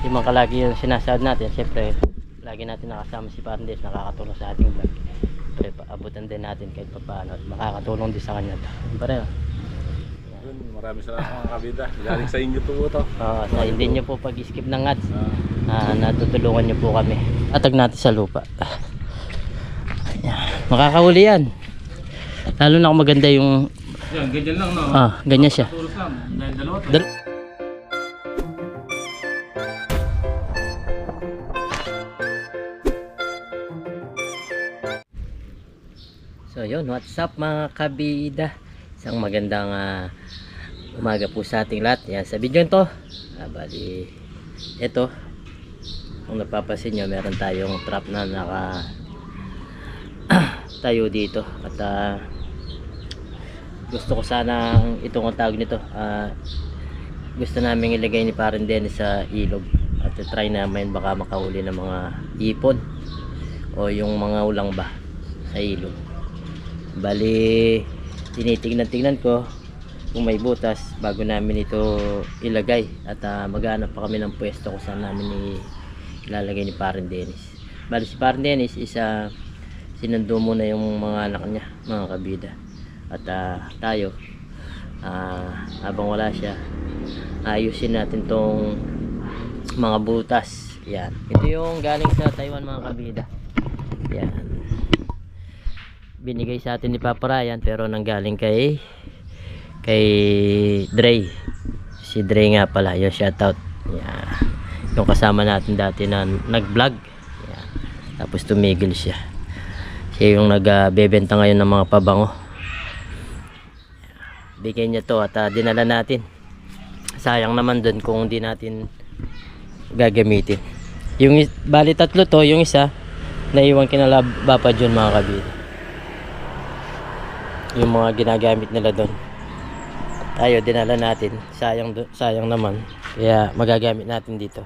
yung mga kalagi yung sinasahod natin, syempre, lagi natin nakasama si Parandes, nakakatulong sa ating vlog. Syempre, paabutan din natin kahit pa paano at makakatulong din sa kanya. Pareho. Yun, maraming salamat mga kabida. Galing sa inyo po ito. Uh, sa hindi nyo po pag-skip ng ads, Ah, ah, natutulungan nyo po kami. Atag natin sa lupa. Makakahuli yan. Lalo na kung maganda yung, yan, ganyan lang no. ah, ganyan siya. Dalawa to. Dal- So yun, what's up mga kabida? Isang magandang ah, umaga po sa ating lahat. Yan, sa video to, ah, bali, ito, kung napapansin nyo, meron tayong trap na naka tayo dito. At ah, gusto ko sana itong ang tawag nito, ah, gusto namin ilagay ni Parang Dennis sa ilog at try namin baka makahuli ng mga ipon o yung mga ulang ba sa ilog bali tinitignan-tignan ko kung may butas bago namin ito ilagay at uh, maghanap pa kami ng pwesto kung saan namin ilalagay ni Parang Dennis. Bali si Parang Dennis isa sinundo muna yung mga anak niya mga kabida. At ah, tayo ah, habang wala siya ayusin natin tong mga butas. Yan. Ito yung galing sa Taiwan mga kabida. Yan binigay sa atin ni Papa Ryan pero nanggaling kay kay Dre. Si Dre nga pala yung shoutout. Yan yung kasama natin dati na nag vlog yan. tapos tumigil siya. Siya yung nagbebenta ngayon ng mga pabango. Bigay niya to at ah, dinala natin. Sayang naman dun kung hindi natin gagamitin. Yung bali tatlo to. Yung isa naiwan kinala Bapa John mga kabila yung mga ginagamit nila doon. Tayo dinala natin. Sayang sayang naman. Kaya magagamit natin dito.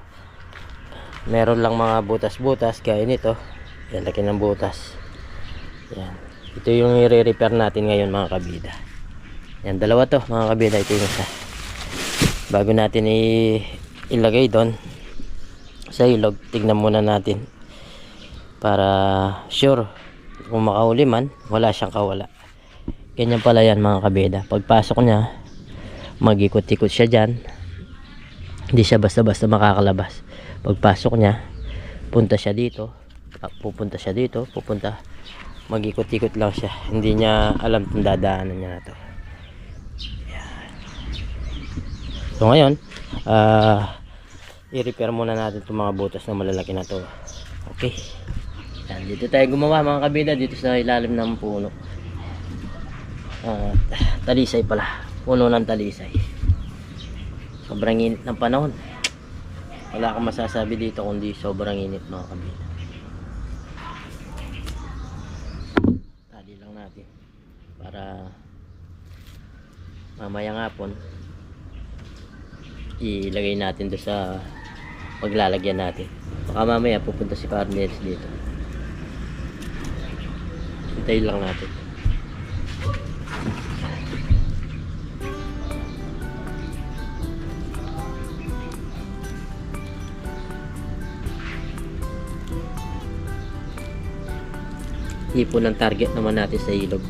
Meron lang mga butas-butas kaya nito. Yan laki ng butas. Yan. Ito yung i-repair natin ngayon mga kabida. Yan dalawa to mga kabida. Ito yung isa. Bago natin i- ilagay doon sa ilog tignan muna natin para sure kung makahuli man wala siyang kawala ganyan pala yan mga kabida. Pagpasok niya magikot-ikot siya dyan. Hindi siya basta-basta makakalabas. Pagpasok niya punta siya dito. Ah, pupunta siya dito pupunta. Magikot-ikot lang siya. Hindi niya alam kung dadaanan niya na to. So ngayon, ah i-repair muna natin itong mga butas na malalaki na to. Okay. Yan, dito tayo gumawa mga kabida dito sa ilalim ng puno. Ah, talisay pala. Puno ng talisay. Sobrang init ng panahon. Wala akong masasabi dito kundi sobrang init mga kabida. Tali lang natin para mamayang hapon ilagay natin doon sa paglalagyan natin baka mamaya pupunta si Carnelis dito hintayin lang natin ipon ng target naman natin sa ilog.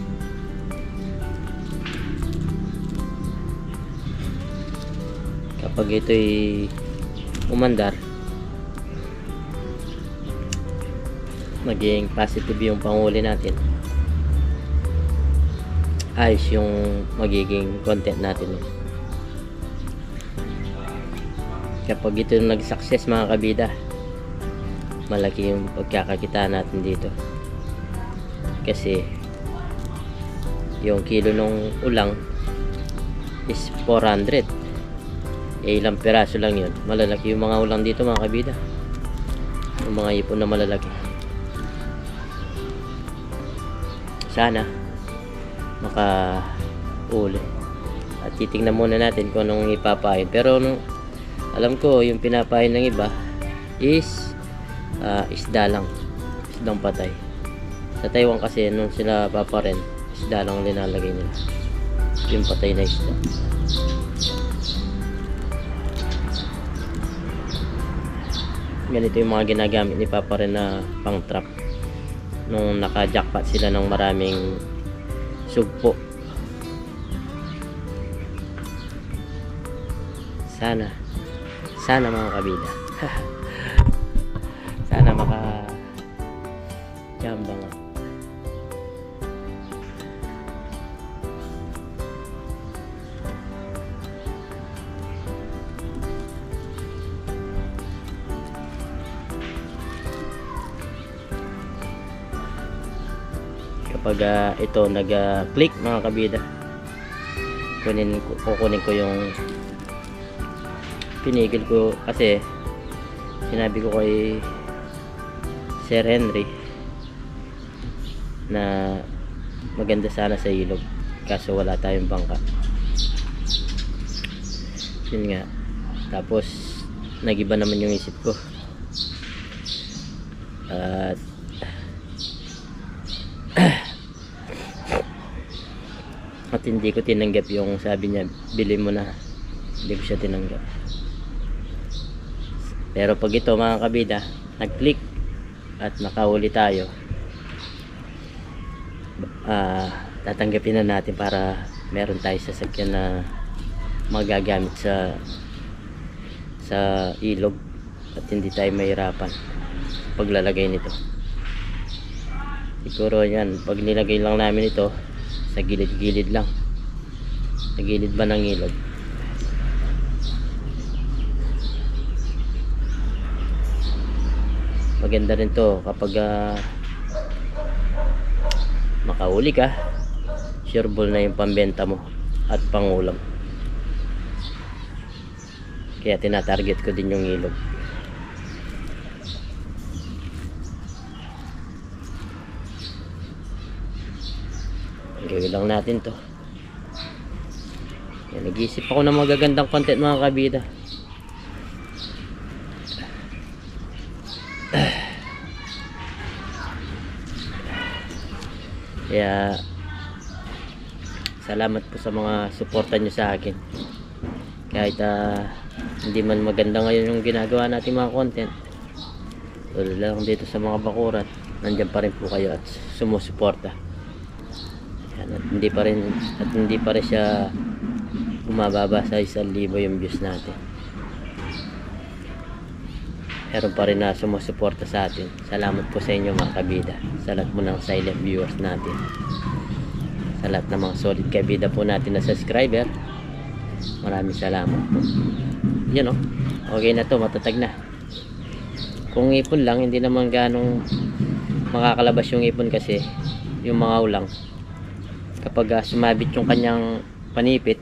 Kapag ito'y umandar maging positive yung panghuli natin. Ayos yung magiging content natin. Kapag ito yung nag-success mga kabida malaki yung pagkakakita natin dito kasi yung kilo ng ulang is 400 eh ilang piraso lang yun. Malalaki yung mga ulang dito mga kabida. Yung mga ipon na malalaki. Sana maka uli at titingnan muna natin kung anong ipapain. Pero nung alam ko yung pinapain ng iba is ah, isda lang. Isdang patay sa Taiwan kasi nung sila paparin isda lang ang linalagay nila. Yung patay na isda. Ganito yung mga ginagamit ni Papa rin na pang trap. Nung naka-jackpot sila ng maraming sugpo. Sana. Sana mga kabida sana maka jamba nga kapag ah, ito nag-click mga kabida kunin ko, kukunin ko yung pinigil ko kasi sinabi ko kay Sir Henry na maganda sana sa ilog kaso wala tayong bangka. Yun nga. Tapos nagiba naman yung isip ko. At at hindi ko tinanggap yung sabi niya bili mo na. Hindi ko siya tinanggap. Pero pag ito mga kabida nag click at nakahuli tayo ah tatanggapin na natin para meron tayo sasakyan na magagamit sa sa ilog at hindi tayo mahirapan paglalagay nito. Siguro yan pag nilagay lang namin ito sa gilid-gilid lang. Sa gilid ba ng ilog? Maganda rin to kapag ah, makahuli ka. Sure ball na yung pambenta mo at pangulam. Kaya tinatarget ko din yung ilog gawin lang natin to. Yan, nag-iisip ako ng magagandang content mga kabida. Kaya salamat po sa mga suporta nyo sa akin. Kahit ah, hindi man maganda ngayon yung ginagawa natin mga content tulad lang dito sa mga bakuran nandyan pa rin po kayo at sumusuporta yan, at hindi pa rin at hindi pa rin siya bumababa sa isang libo yung views natin. Meron pa rin na sumusuporta sa atin. Salamat po sa inyo mga kabida sa lahat mo ng silent viewers natin. Sa lahat ng mga solid kabida po natin na subscriber maraming salamat po. Yan o okay na to matatag na. Kung ipon lang hindi naman ganong makakalabas yung ipon kasi yung mga ulang kapag ah, sumabit yung kanyang panipit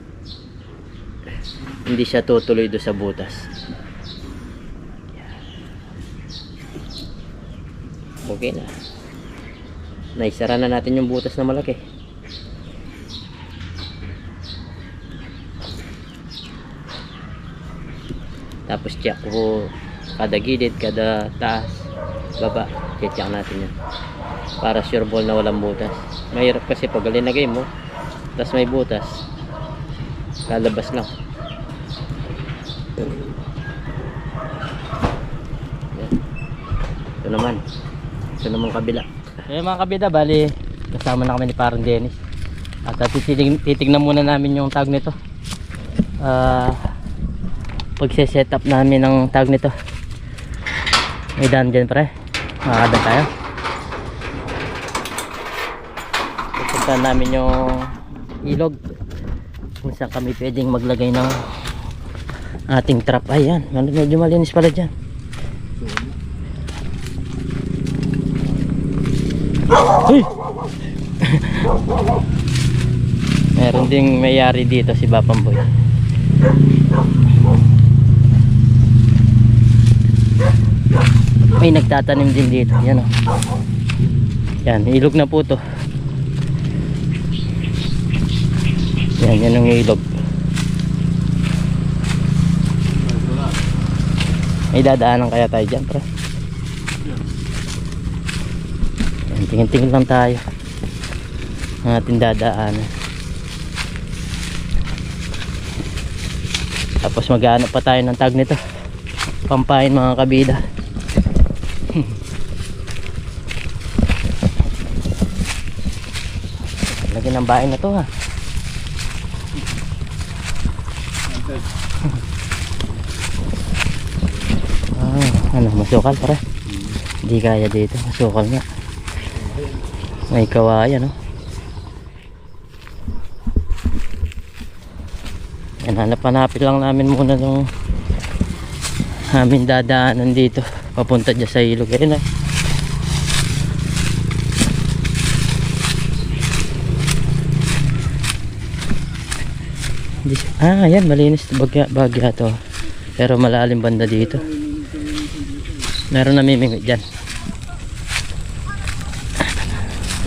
hindi siya tutuloy do sa butas. Okay na. Naisara na natin yung butas na malaki. Tapos check ko kada gilid kada taas baba check natin yan para sure ball na walang butas mahirap kasi pag linagay mo tapos may butas lalabas lang. Ito naman. Ito naman kabila. Eh mga kabida bali kasama na kami ni parang Dennis. At uh, titig titignan muna namin yung tag nito. Ah pagse-set up namin ng tag nito. May daan dyan pre. Makakada tayo pupuntahan namin yung ilog. Kung saan kami pwedeng maglagay ng ating trap. Ayan medyo malinis pala dyan. Uy! meron ding mayari dito si Bapamboy may nagtatanim din dito. Yan o yan ilog na po to Yan, yan ang ilog. May dadaanan kaya tayo dyan, pre. Tingin-tingin lang tayo. Ang ating dadaanan. Tapos maghanap pa tayo ng tag nito. Pampain mga kabida. Lagi ng bahay na to ha. Ah, ano, masukal pare. Hindi kaya dito, masukal nga. May kawayan no. Yan, hanap-hanapin lang namin muna nung amin dadaanan dito. Papunta dyan sa ilog. Ayun na. Hindi Ah, yan, malinis bagya, bagya to. Pero malalim banda dito. Meron namimingwit dyan.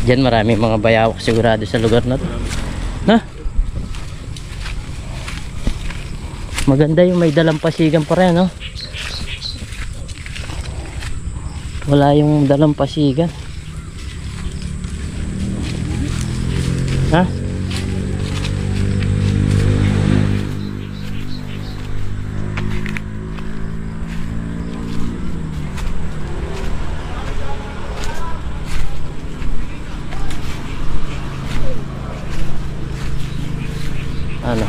Dyan marami mga bayawak sigurado sa lugar na to. Ha? Maganda yung may dalampasigan pa rin, no? Wala yung dalampasigan. Ha? Ano?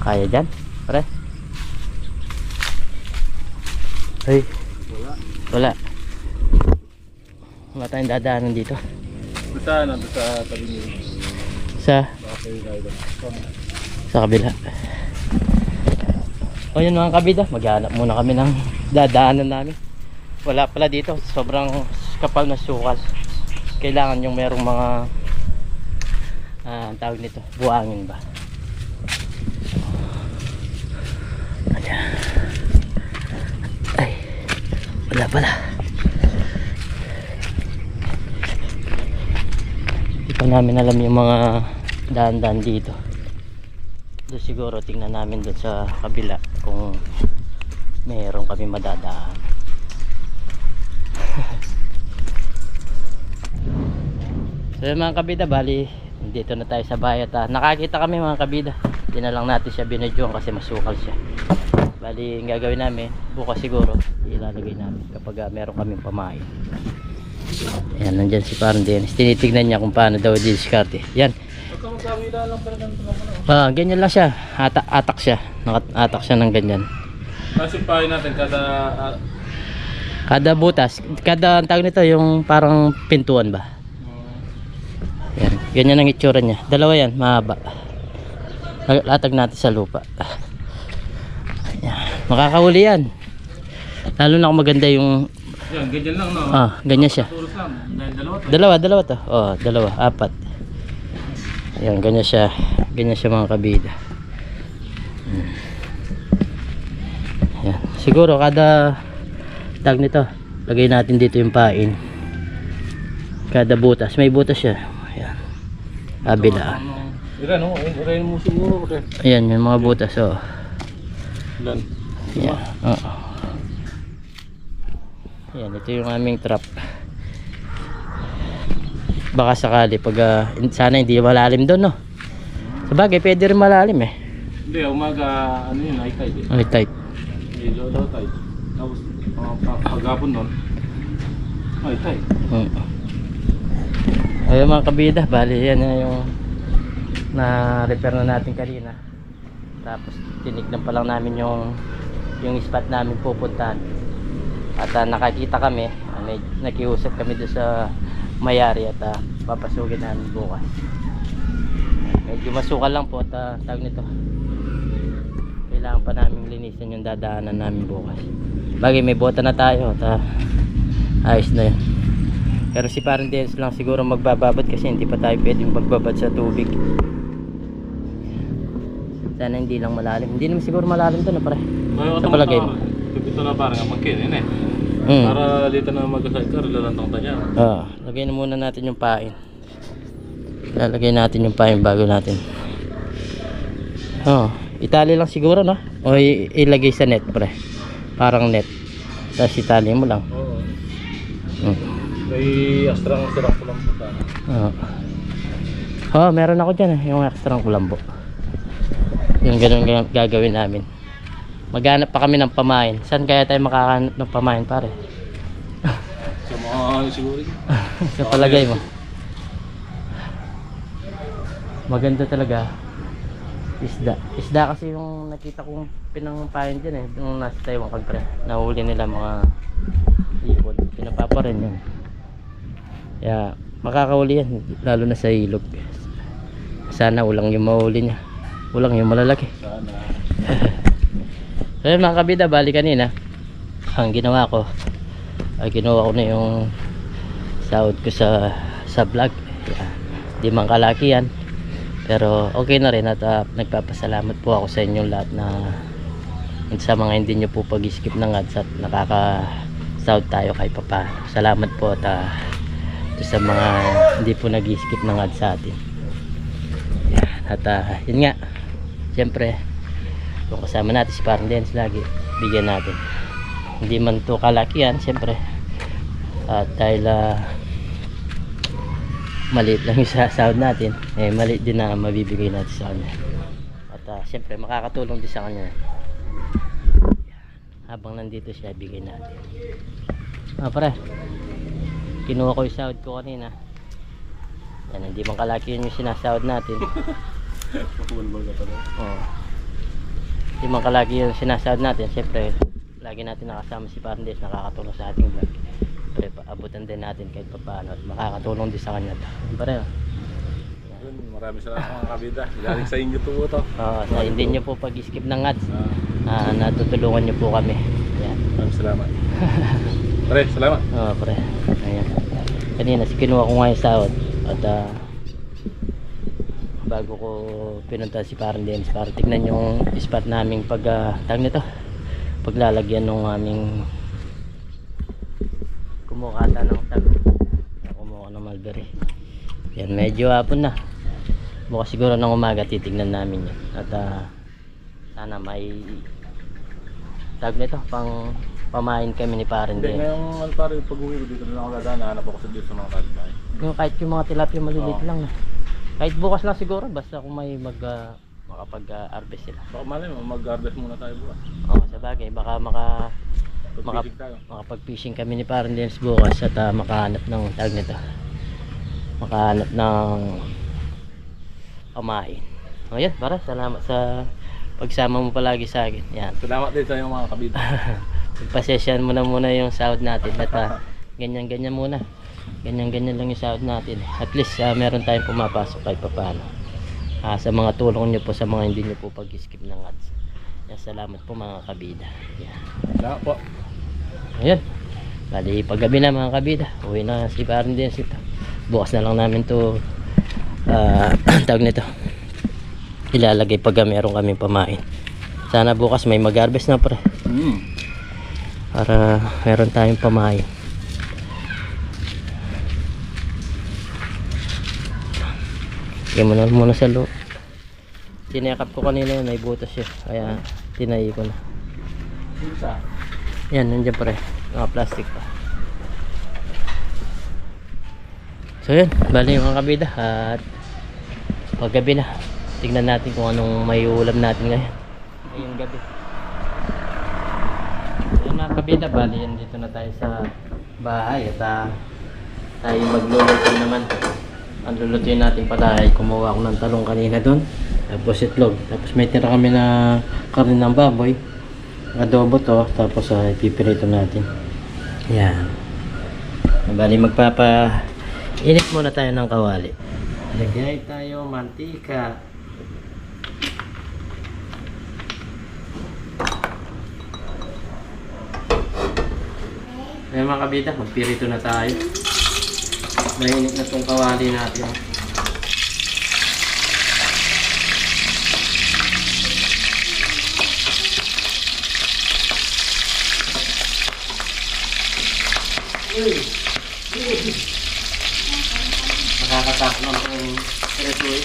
Kaya dyan? Pare? Ay. Wala. Wala. Wala tayong dadaanan dito. Doon sa ano, sa tabi niyo. Sa, sa kabila. O yun mga kabida, maghanap muna kami ng dadaanan namin. Wala pala dito, sobrang kapal na sukal. Kailangan yung merong mga ah, ang tawag nito, buangin ba? Ayan. Ay, wala pala. Hindi pa namin alam yung mga daan-daan dito. Doon siguro tingnan namin doon sa kabila kung meron kami madadaan. so yun mga kabida, bali dito na tayo sa bayat. ah. Nakakita kami mga kabida. Hindi lang natin siya binadyoan kasi masukal siya. Bali, ang gagawin namin, bukas siguro, ilalagay namin kapag ah, meron kaming pamain. Ayan, nandyan si parang Dennis. Tinitignan niya kung paano daw diskarte. Yan, Ah, ganyan lang siya. Ata atak siya. Nakatak siya ng ganyan. Kasi pahay natin kada ah, Kada butas, kada ang tawag nito yung parang pintuan ba? Yan. Ganyan ang itsura niya. Dalawa yan, mahaba. Latag natin sa lupa. Ayan. Makakahuli yan. Lalo na kung maganda yung yan, ganyan lang no. ah, ganyan siya. Tulos lang. Dahil dalawa tayo. Dalawa, dalawa to. Oh, dalawa, apat. Ayan, ganyan siya. Ganyan siya mga kabida. Hmm. Ayan. Siguro kada tag nito, lagay natin dito yung pain. Kada butas, may butas siya. Ayan. Kabila. Ano, Ilan no? Ilan mo siguro. Ayan, yung mga butas, oh. Ilan? Ayan. Oo. Ayan, ito yung aming trap. Baka sakali pag ah, in- sana hindi malalim doon, no? Sabagay, pwede rin malalim eh. Hindi, umaga ano yun, high tide eh. Ay, tight. Hindi, low, low tide. Tapos uh, pa- paghapon nun, high tide. Mm. Ayun mga kabida, bali yan na yung na-repair na natin kanina. Tapos tinignan pa lang namin yung yung spot namin pupuntahan. At ah, nakakita kami, ah, may nakiusap kami doon sa mayari at ah, papasukin namin bukas. Medyo masukal lang po at uh, tag nito. Kailangan pa namin linisin yung dadaanan namin bukas. Bagay may bota na tayo at ah, ayos na yun. Pero si parang Dennis lang siguro magbababad kasi hindi pa tayo pwedeng magbabad sa tubig. Sana hindi lang malalim. Hindi naman siguro malalim to na pare. Sa palagay mo? Ito na parang magkinin eh. Mm. Para dito na mag-cycle, lalantang tayo. Ah, lagay na muna natin yung pain. Lalagay natin yung pain bago natin. Oh, itali lang siguro no? O ilagay sa net pre. Parang net. Tapos itali mo lang. Oo. Mm. May astrang sarap ko lang po sana. Oh. oh, meron ako dyan eh, yung extra kulambo. Yung ganun ga- gagawin namin. Maghanap pa kami ng pamain. Saan kaya tayo makakanap ng pamain pare? Sa mga mga siguro. sa palagay mo. Maganda talaga. Isda. Isda kasi yung nakita kong pinangpayan dyan eh. Nung nasa Taiwan kag pre. Nahuli nila mga ipon. Pinapapa rin yun. Kaya makakahuli yan. Lalo na sa ilog. Sana ulang yung mahuli niya. Ulang yung malalaki. Sana. So yun mga kabida, bali kanina ang ginawa ko ay kinuha ko na yung sahod ko sa sa vlog yeah. di man kalaki yan pero okay na rin at ah, nagpapasalamat po ako sa inyong lahat na sa mga hindi nyo po pag-skip ng ads at nakaka sahod tayo kay papa salamat po at ito sa mga hindi po nag-skip ng ads sa atin yeah. at ah, yun nga syempre kung kasama natin si Parang Dance lagi bigyan natin. Hindi man to kalaki yan syempre at dahil ah, maliit lang yung sahod natin eh maliit din na mabibigay natin sa kanya. At ah, syempre makakatulong din sa kanya. Habang nandito siya bigay natin. Ah pare kinuha ko yung sahod ko kanina. Yan hindi man kalaki yun yung sinasahod natin. Pagkulbol ka pala. Oo. Di man kalagi yung sinasahod natin, siyempre, lagi natin nakasama si Parandes, nakakatulong sa ating vlog. Siyempre, paabutan din natin kahit paano at makakatulong din sa kanya. Pareho. Yun, Maraming salamat mga kabida. Galing sa inyo po ito. Oo, sa hindi nyo po pag-skip ng ads, Ah, ah, natutulungan nyo po kami. Yan. maraming salamat. Pare, salamat. Oo, pre. Ayan. Kanina, si kinuha ko nga yung sahod. At ah, bago ko pinunta si Parang Dennis para tignan yung spot naming pag uh, tag nito? Paglalagyan ng aming kumukata ng tag. Kumuha ng mulberry. Yan medyo hapon na. Bukas siguro ng umaga titignan namin yan at ah, sana may tag nito pang pamain kami ni Parang Hindi, Dennis ngayong ano pare, pag uwi ko dito na ako dadaan, nahanap ako sa dito sa mga yung kahit yung mga tilapia maliliit lang na kahit bukas lang siguro basta kung may mag ah, makapag ah, harvest sila Baka malay mo, mag-harvest muna tayo bukas. Oo, sa bagay baka maka Maka- tayo. makapag-fishing kami ni Parang Dennis bukas at ah, makahanap ng tag nito. Makahanap ng pamain. O yan, para salamat sa pagsama mo palagi sa akin. Yan. Salamat din sa inyong mga kabida. Pagpasesyan mo na muna yung sahod natin at ah, ganyan-ganyan muna. Ganyan-ganyan lang yung sahod natin. At least ah, meron tayong pumapasok kahit papaano. Ah, sa mga tulong nyo po sa mga hindi nyo po pag-skip ng ads. Yan, salamat po mga kabida. Yan. Salamat po. Ayun. Bali, paggabi na mga kabida. Uwi na si Parang din ito. Bukas na lang namin to ah tawag nito. Ilalagay pag meron kaming pamain. Sana bukas may mag-harvest na pre. Mm. Para meron tayong pamain. Lagyan mo na muna sa loob. Tinekap ko kanina yun, may butas siya. Kaya tinayi ko na. Yan, nandiyan pa rin. Mga plastic pa. So yun, bali yung mga kabida at paggabi na. Tignan natin kung anong may ulam natin ngayon. Ngayong gabi. Yun mga kabida, bali yan dito na tayo sa bahay at ah, tayo magluluto naman. Ang lulutuin natin pala ay kumuha ako ng talong kanina doon. Tapos itlog. Tapos may tira kami na karne ng baboy adobo to tapos uh, ipipirito natin yan bali magpapa init muna tayo ng kawali lagay tayo mantika Ayan mga kabida, magpirito na tayo. Mainit na tong kawali natin. Nakakatakot lang itong eh.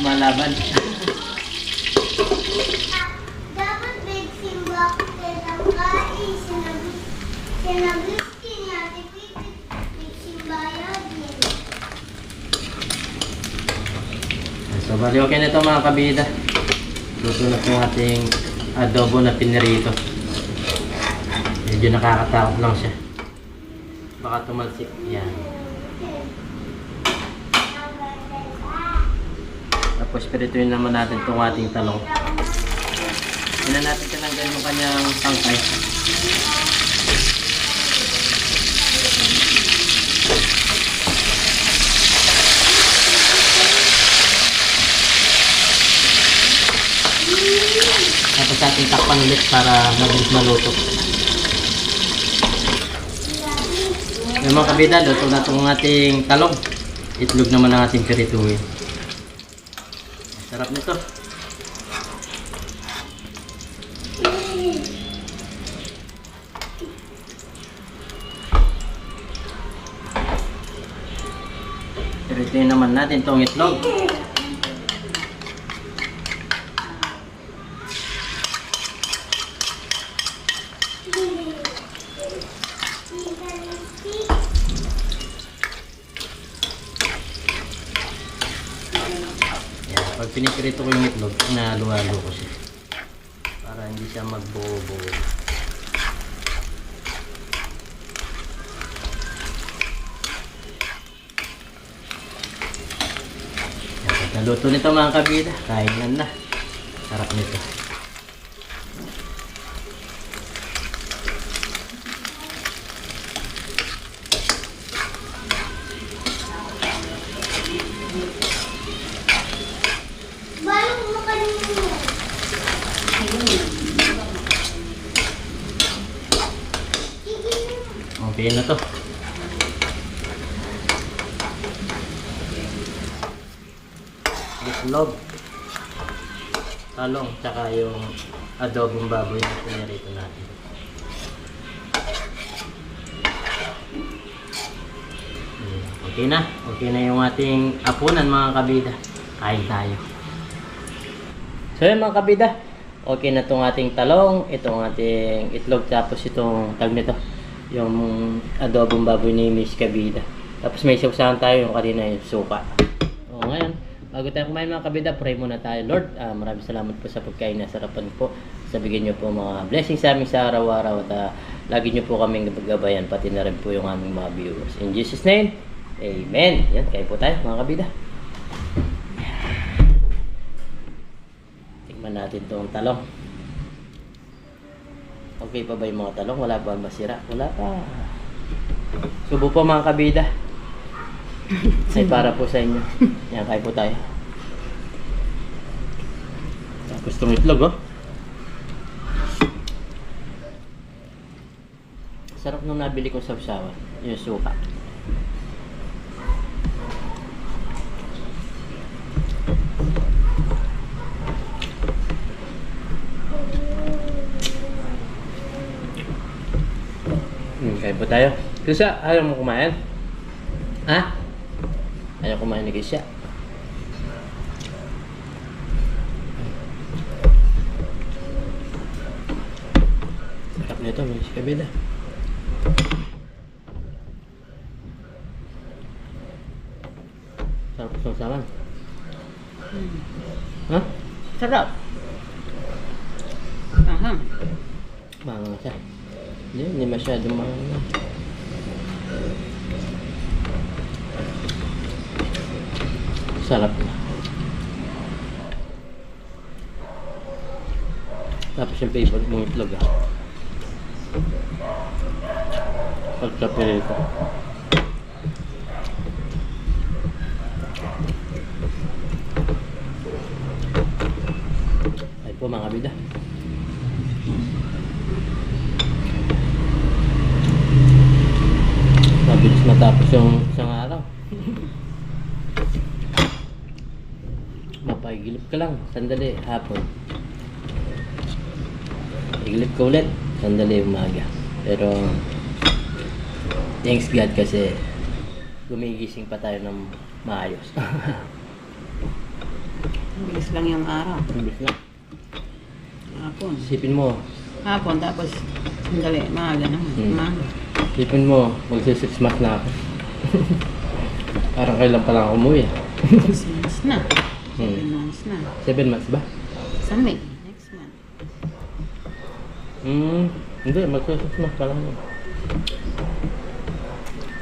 Malaban. Dapat vaccine ba tinangkai sinabi sinabi niya tipid vaccine bayad niya. So, bali okay na ito mga kabida. Luto na po ating adobo na pinirito. Medyo nakakatakot lang siya. Baka tumalsik. Yan. Tapos pirituin naman natin itong ating talong. Hindi natin tinanggal yung kanyang tangkay. Tapos ating takpan ulit para mabilis maluto. Yung mga kabida, luto na itong ating talong. Itlog naman ang ating pirituin. Sarap nito. Pirituin naman natin itong itlog. Yan, pag piniprito ko yung itlog, inaluhalo ko siya. Para hindi siya magbuo-buo. Naluto nito mga kabida, kainan na. Sarap nito. Balong mo kanina. Okay na to. Itlog. Tsaka yung adobong baboy na pinarito natin. Hmm, Okay na. Okay na yung ating apunan mga kabida. Kain tayo. So yun mga kabida. Okay na itong ating talong, itong ating itlog, tapos itong tag nito, yung adobong baboy ni Miss Kabida. Tapos may sausahan tayo yung kanina yung suka. Bago tayo kumain mga kabida, pray muna tayo. Lord, ah, maraming salamat po sa pagkain na sarapan po. Sabigyan niyo po mga blessings sa amin sa araw-araw at ah, lagi niyo po kaming gabayan, pati na rin po yung aming mga viewers. In Jesus' name, Amen. Yan, kain po tayo mga kabida. Tikman natin itong talong. Okay pa ba yung mga talong? Wala pa masira? Wala pa. Subo po mga kabida. Ay para po sa inyo. Yan, kain po tayo. Tapos itong itlog, oh. Sarap nung nabili ko sa usawan. Yung suka. Hmm, kain po tayo. Kisya, ayaw mo kumain? Ha? Ayaw kumain ni Kisya. Sarap nito, may kabila. Sarap sa saman. Ha? Sarap. Aha. Mangang siya. Hindi, hindi masyadong mangang. Sarap na. Tapos yung favorite mong itlog ah. Pagkapirito. Ay po mga bida. Mabilis matapos yung isang araw. Ka lang, sandali, hapon. Igilip ka ulit, sandali umaga. Pero, thanks God kasi gumigising pa tayo ng maayos. Bilis lang yung araw. Mabilis lang. Hapon. Isipin mo, Hapon, tapos sandali, maaga naman. Hmm. Maaga. isipin mo, magsi-six months na ako. Parang kailan pa lang umuwi. Six months na. Seven Hmm. months na. Seven months ba? Sa May, next month. Hmm, hindi, magsusmas pa lang. yun.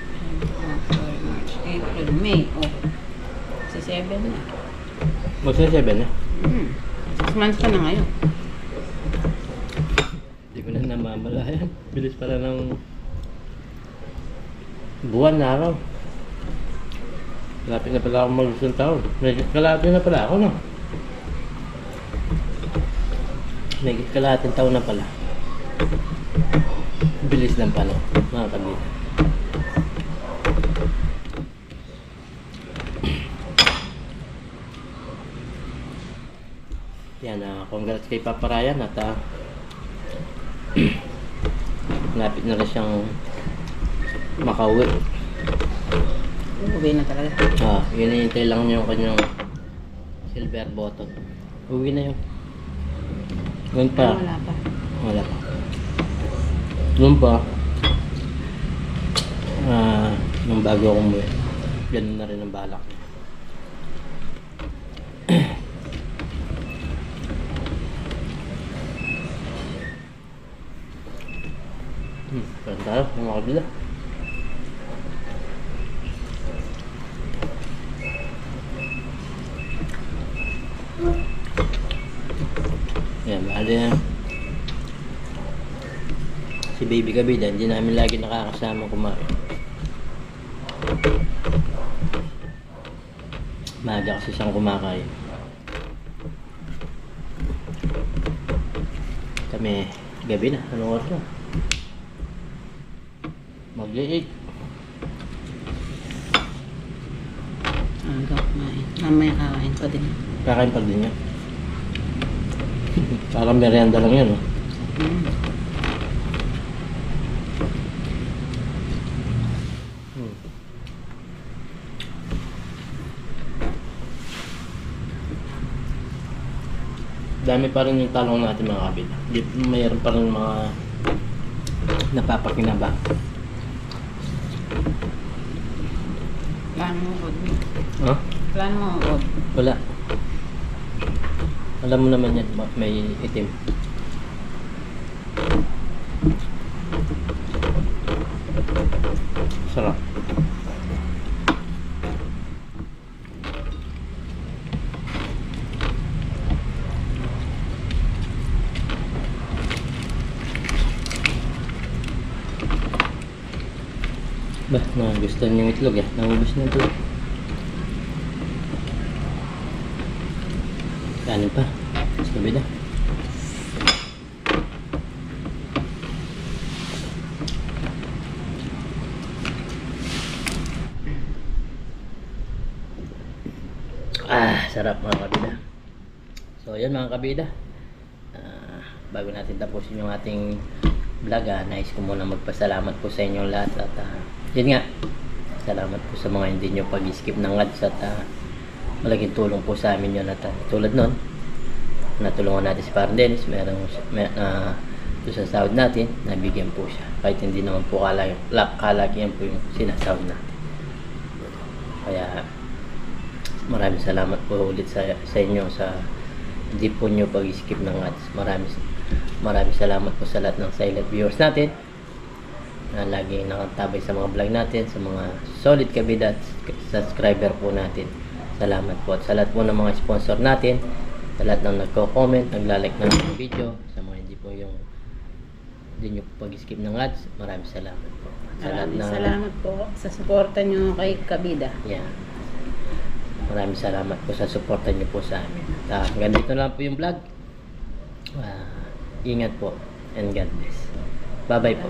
February, March, April, May. Oh. Sa 7 na. Magsa 7 na. Hmm. Six months pa na ngayon. Hindi ko na namamalayan. Bilis pala ng buwan na araw. Kalapit na pala ako mag-isang taon. May kalapit na pala ako, no? May kalahating taon na pala. Bilis ng panahon, mga kabila. Yan, ah, congrats kay Papa Ryan at ah, lapit na rin siyang makauwi. Uwi na talaga. Ah, yun na hintay lang yung kanyang silver button. Uwi na yun. Yun pa. Wala pa. Wala pa. Yun pa. Ah, nung bago akong umuwi. Ganun na rin ang balak niya. hmm, yung mga kabila. Yan, bali na. Si Baby Kabida, hindi namin lagi nakakasama kumain. Maaga kasi siyang kumakain. Kami, gabi na. Anong oras na? Mag-8. Aga kumain. Mamaya kakain pa din. Kakain pa din niya. Parang merienda lang yun, oh. Hmm. Dami pa rin yung talong natin mga. Di, mayroon pa rin mga napapakinabang. Plano mo od. Ha? Plano mo od. Wala. Alam mo naman yan, ma- may itim. Sarap. Nagustuhan yung itlog eh. Naubos na itlog. Kanin pa. Sa kabila. Ah, sarap mga kabida. So, yan mga kabida. Ah, bago natin tapusin yung ating vlog, ah, nais ko muna magpasalamat po sa inyong lahat. At, ah, yun nga, salamat po sa mga hindi nyo pag-skip ng ads at ah, malaking tulong po sa amin yun at ah, tulad nun natulungan natin si Parang Dennis merong may, uh, sa sahod natin nabigyan po siya. Kahit hindi naman po kalaki, kalakihan po yung sinasahod natin. Kaya maraming salamat po ulit sa, sa inyo sa hindi po nyo pag-skip ng ads. Maraming maraming salamat po sa lahat ng silent viewers natin na lagi nakatabay sa mga vlog natin, sa mga solid kabida at subscriber po natin. Salamat po. At sa lahat po ng mga sponsor natin, sa lahat ng nagko-comment, naglalike ng video, sa mga hindi po yung hindi nyo pag-skip ng ads, maraming salamat po. Sa Maraming ng, salamat po sa suporta nyo kay Kabida. Yeah. Maraming salamat po sa suporta nyo po sa amin. At uh, hanggang dito lang po yung vlog. Ah, ingat po and God bless. Bye-bye po.